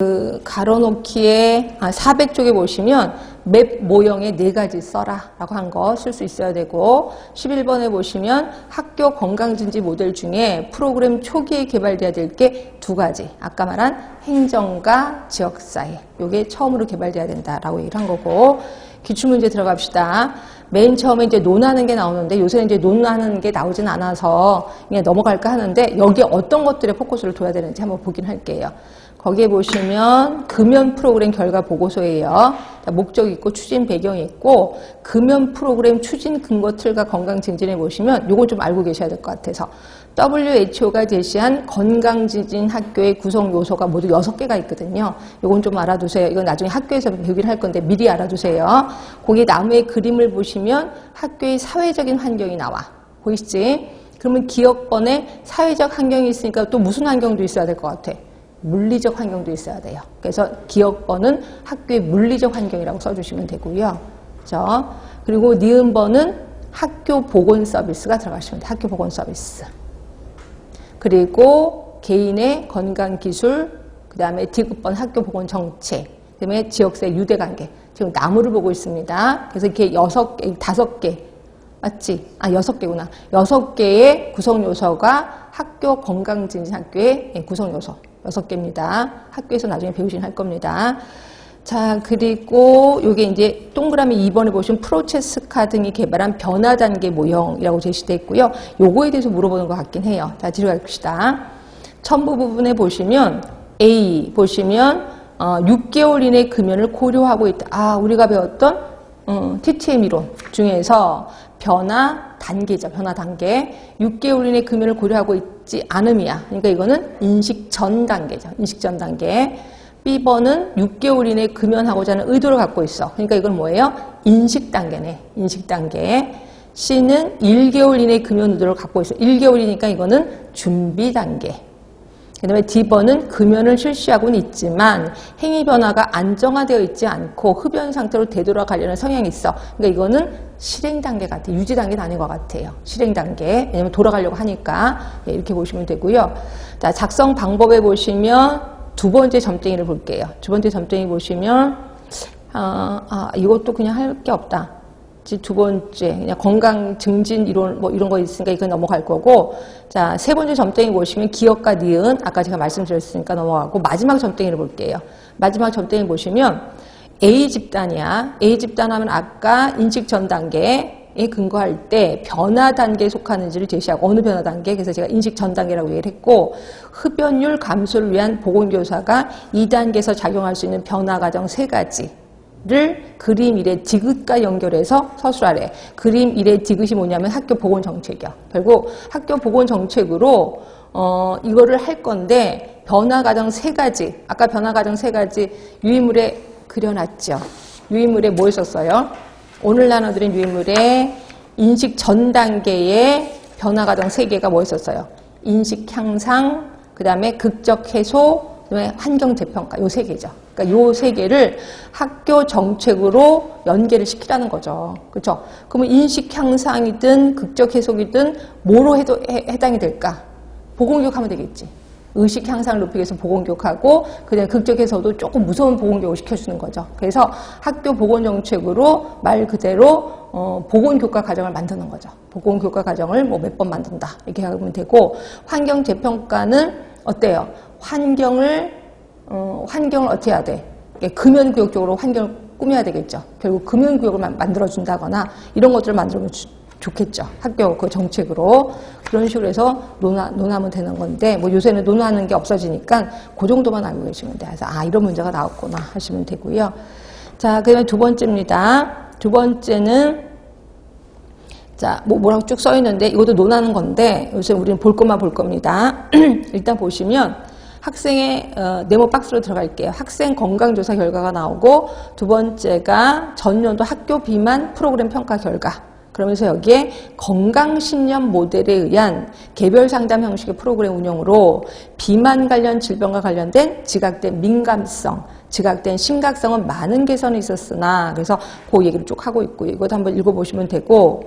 그 가로놓기에 아, 400쪽에 보시면 맵 모형에 네 가지 써라 라고 한 거 쓸 수 있어야 되고 11번에 보시면 학교 건강진지 모델 중에 프로그램 초기에 개발돼야 될 게 두 가지. 아까 말한 행정과 지역사회. 요게 처음으로 개발돼야 된다라고 얘기를 한 거고 기출문제 들어갑시다 맨 처음에 이제 논하는 게 나오는데 요새는 이제 논하는 게 나오진 않아서 그냥 넘어갈까 하는데 여기에 어떤 것들에 포커스를 둬야 되는지 한번 보긴 할게요 거기에 보시면 금연 프로그램 결과 보고서예요. 자, 목적 있고 추진 배경이 있고 금연 프로그램 추진 근거 틀과 건강 증진에 보시면 요거 좀 알고 계셔야 될 것 같아서 WHO가 제시한 건강 증진 학교의 구성 요소가 모두 여섯 개가 있거든요. 요건 좀 알아두세요. 이건 나중에 학교에서 배우기를 할 건데 미리 알아두세요. 거기 나무의 그림을 보시면 학교의 사회적인 환경이 나와. 보이시지? 그러면 기업번에 사회적 환경이 있으니까 또 무슨 환경도 있어야 될 것 같아? 물리적 환경도 있어야 돼요. 그래서 기억번은 학교의 물리적 환경이라고 써주시면 되고요. 그죠? 그리고 니은번은 학교 보건 서비스가 들어가시면 돼요. 학교 보건 서비스. 그리고 개인의 건강 기술, 그 다음에 디귿번 학교 보건 정책, 그 다음에 지역사회 유대 관계. 지금 나무를 보고 있습니다. 그래서 이렇게 여섯 개, 다섯 개, 맞지? 아, 여섯 개구나. 여섯 개의 구성 요소가 학교 건강증진 학교의 구성 요소. 여섯 개입니다. 학교에서 나중에 배우긴 할 겁니다. 자, 그리고 요게 이제 동그라미 2번에 보시면 프로체스카 등이 개발한 변화 단계 모형이라고 제시되어 있고요. 요거에 대해서 물어보는 것 같긴 해요. 자, 뒤로 갑시다. 첨부 부분에 보시면 A 보시면 어, 6개월 이내 금연을 고려하고 있다. 아, 우리가 배웠던 음, TTM 이론 중에서 변화 단계죠. 변화 단계. 6개월 이내 금연을 고려하고 있지 않음이야. 그러니까 이거는 인식 전 단계죠. 인식 전 단계. B번은 6개월 이내 금연하고자 하는 의도를 갖고 있어. 그러니까 이건 뭐예요? 인식 단계네. 인식 단계. C는 1개월 이내 금연 의도를 갖고 있어. 1개월이니까 이거는 준비 단계. 그 다음에 D번은 금연을 실시하고는 있지만 행위 변화가 안정화되어 있지 않고 흡연 상태로 되돌아가려는 성향이 있어. 그러니까 이거는 실행 단계 같아. 유지 단계는 아닌 것 같아요. 실행 단계. 왜냐면 돌아가려고 하니까 네, 이렇게 보시면 되고요. 자, 작성 방법에 보시면 두 번째 점쟁이를 볼게요. 두 번째 점쟁이 보시면 아, 아 이것도 그냥 할 게 없다. 두 번째 그냥 건강 증진 이론 뭐 이런 거 있으니까 이거 넘어갈 거고 자 세 번째 점땡이 보시면 기억과 니은 아까 제가 말씀드렸으니까 넘어가고 마지막 점땡이를 볼게요. 마지막 점땡이 보시면 A 집단이야. A 집단 하면 아까 인식 전 단계에 근거할 때 변화 단계에 속하는지를 제시하고 어느 변화 단계 그래서 제가 인식 전 단계라고 얘기를 했고 흡연율 감소를 위한 보건교사가 2단계에서 작용할 수 있는 변화 과정 세 가지 를 그림 1의 디귿과 연결해서 서술하래. 그림 1의 디귿이 뭐냐면 학교 보건 정책이야. 결국 학교 보건 정책으로 어 이거를 할 건데 변화 과정 세 가지. 아까 변화 과정 세 가지 유인물에 그려놨죠. 유인물에 뭐 있었어요? 오늘 나눠드린 유인물에 인식 전 단계의 변화 과정 세 개가 뭐 있었어요? 인식 향상, 그 다음에 극적 해소, 그다음에 환경 재평가 요 세 개죠. 그러니까 요 세 개를 학교 정책으로 연계를 시키라는 거죠. 그렇죠? 그러면 인식 향상이든 극적 해석이든 뭐로 해도 해, 해당이 될까? 보건교육 하면 되겠지. 의식 향상을 높이기 위해서 보건교육하고 그다음에 극적 해서도 조금 무서운 보건교육을 시켜주는 거죠. 그래서 학교 보건정책으로 말 그대로 어, 보건교과 과정을 만드는 거죠. 보건교과 과정을 뭐 몇 번 만든다 이렇게 하면 되고 환경 재평가는 어때요? 환경을 어, 환경을 어떻게 해야 돼? 금연구역 적으로 환경을 꾸며야 되겠죠. 결국 금연구역을 만들어준다거나 이런 것들을 만들면 주, 좋겠죠. 학교 그 정책으로. 그런 식으로 해서 논하, 논하면 되는 건데, 뭐 요새는 논하는 게 없어지니까 그 정도만 알고 계시면 돼요. 그래서 아, 이런 문제가 나왔구나 하시면 되고요. 자, 그 다음에 두 번째입니다. 두 번째는 자, 뭐 뭐라고 쭉 써 있는데 이것도 논하는 건데 요새 우리는 볼 것만 볼 겁니다. 일단 보시면 학생의 어, 네모 박스로 들어갈게요. 학생 건강조사 결과가 나오고 두 번째가 전년도 학교 비만 프로그램 평가 결과. 그러면서 여기에 건강신념 모델에 의한 개별 상담 형식의 프로그램 운영으로 비만 관련 질병과 관련된 지각된 민감성, 지각된 심각성은 많은 개선이 있었으나 그래서 그 얘기를 쭉 하고 있고 이것도 한번 읽어보시면 되고